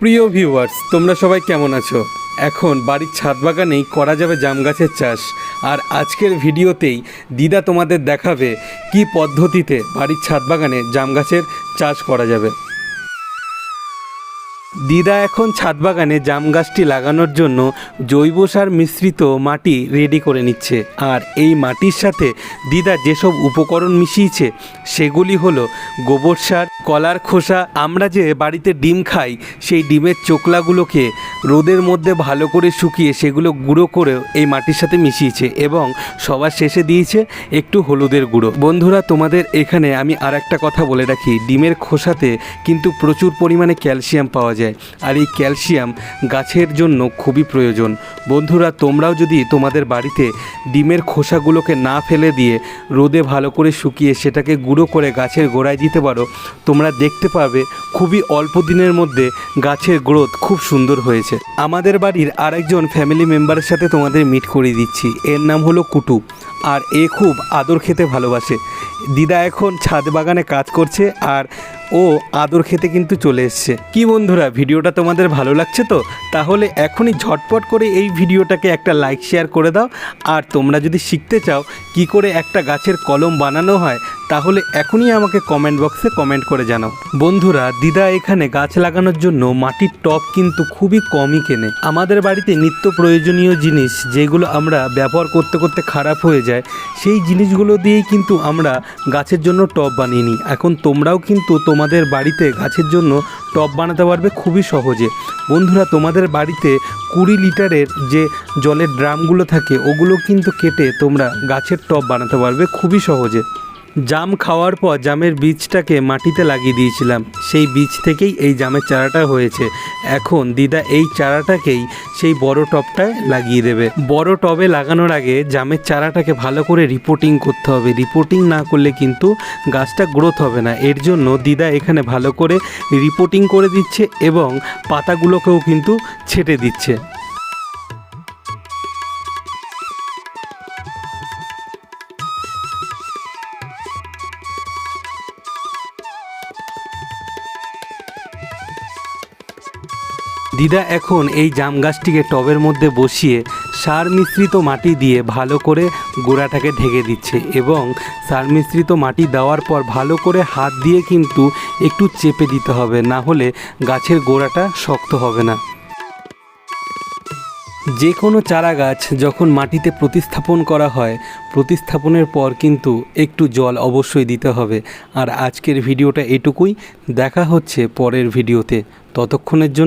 প্রিয় ভিউয়ার্স তোমরা সবাই কেমন আছো? এখন বাড়ির ছাদ বাগানেই করা যাবে জাম গাছের চাষ। আর আজকের ভিডিওতেই দিদা তোমাদের দেখাবে কি পদ্ধতিতে বাড়ির ছাদ বাগানে জাম গাছের চাষ করা যাবে। দিদা এখন ছাদ বাগানে জাম গাছটি লাগানোর জন্য জৈব সার মিশ্রিত মাটি রেডি করে নিচ্ছে। আর এই মাটির সাথে দিদা যেসব উপকরণ মিশিয়েছে সেগুলি হলো গোবর সার, কলার খোসা। আমরা যে বাড়িতে ডিম খাই, সেই ডিমের চোকলাগুলোকে রোদের মধ্যে ভালো করে শুকিয়ে সেগুলো গুঁড়ো করে এই মাটির সাথে মিশিয়েছে এবং সবার শেষে দিয়েছে একটু হলুদের গুঁড়ো। বন্ধুরা, তোমাদের এখানে আমি আর একটা কথা বলে রাখি। ডিমের খোসাতে কিন্তু প্রচুর পরিমাণে ক্যালসিয়াম পাওয়া যায় আর এই ক্যালসিয়াম গাছের জন্য খুবই প্রয়োজন। বন্ধুরা, তোমরাও যদি তোমাদের বাড়িতে ডিমের খোসাগুলোকে না ফেলে দিয়ে রোদে ভালো করে শুকিয়ে সেটাকে গুঁড়ো করে গাছের গোড়ায় দিতে পারো, তোমরা দেখতে পাবে খুবই অল্প দিনের মধ্যে গাছের গ্রোথ খুব সুন্দর হয়েছে। আমাদের বাড়ির আরেকজন ফ্যামিলি মেম্বারের সাথে তোমাদের মিট করিয়ে দিচ্ছি। এর নাম হলো কুটু আর এ খুব আদর খেতে ভালোবাসে। দিদা এখন ছাদ বাগানে কাজ করছে আর ও আদর খেতে কিন্তু চলে এসছে। কি বন্ধুরা, ভিডিওটা তোমাদের ভালো লাগছে তো? তাহলে এখনই ঝটপট করে এই ভিডিওটাকে একটা লাইক শেয়ার করে দাও। আর তোমরা যদি শিখতে চাও কি করে একটা গাছের কলম বানানো হয়, তাহলে এখনই আমাকে কমেন্ট বক্সে কমেন্ট করে জানাও। বন্ধুরা, দিদা এখানে গাছ লাগানোর জন্য মাটির টব কিন্তু খুবই কমই কেনে। আমাদের বাড়িতে নিত্য প্রয়োজনীয় জিনিস যেগুলো আমরা ব্যবহার করতে করতে খারাপ হয়ে যায়, সেই জিনিসগুলো দিয়েই কিন্তু আমরা গাছের জন্য টব বানিয়ে নিই। এখন তোমরাও কিন্তু তোমাদের বাড়িতে গাছের জন্য টব বানাতে পারবে খুবই সহজে। বন্ধুরা, তোমাদের বাড়িতে কুড়ি লিটারের যে জলের ড্রামগুলো থাকে, ওগুলো কিন্তু কেটে তোমরা গাছের টব বানাতে পারবে খুবই সহজে। জাম খাওয়ার পর জামের বীজটাকে মাটিতে লাগিয়ে দিয়েছিলাম। সেই বীজ থেকেই এই জামের চারাটা হয়েছে। এখন দিদা এই চারাটাকেই সেই বড় টবটায় লাগিয়ে দেবে। বড় টবে লাগানোর আগে জামের চারাটাকে ভালো করে রিপোর্টিং করতে হবে। রিপোর্টিং না করলে কিন্তু গাছটা গ্রোথ হবে না। এর জন্য দিদা এখানে ভালো করে রিপোর্টিং করে দিচ্ছে এবং পাতাগুলোকেও কিন্তু ছেটে দিচ্ছে। দিদা এখন এই জাম গাছটিকে টবের মধ্যে বসিয়ে সার মিশ্রিত মাটি দিয়ে ভালো করে গোড়াটাকে ঢেকে দিচ্ছে এবং সার মিশ্রিত মাটি দেওয়ার পর ভালো করে হাত দিয়ে কিন্তু একটু চেপে দিতে হবে, না হলে গাছের গোড়াটা শক্ত হবে না। যে কোনো চারা গাছ যখন মাটিতে প্রতিস্থাপন করা হয়, প্রতিস্থাপনের পর কিন্তু একটু জল অবশ্যই দিতে হবে। আর আজকের ভিডিওটা এটুকুই, দেখা হচ্ছে পরের ভিডিওতে। ততক্ষণের জন্য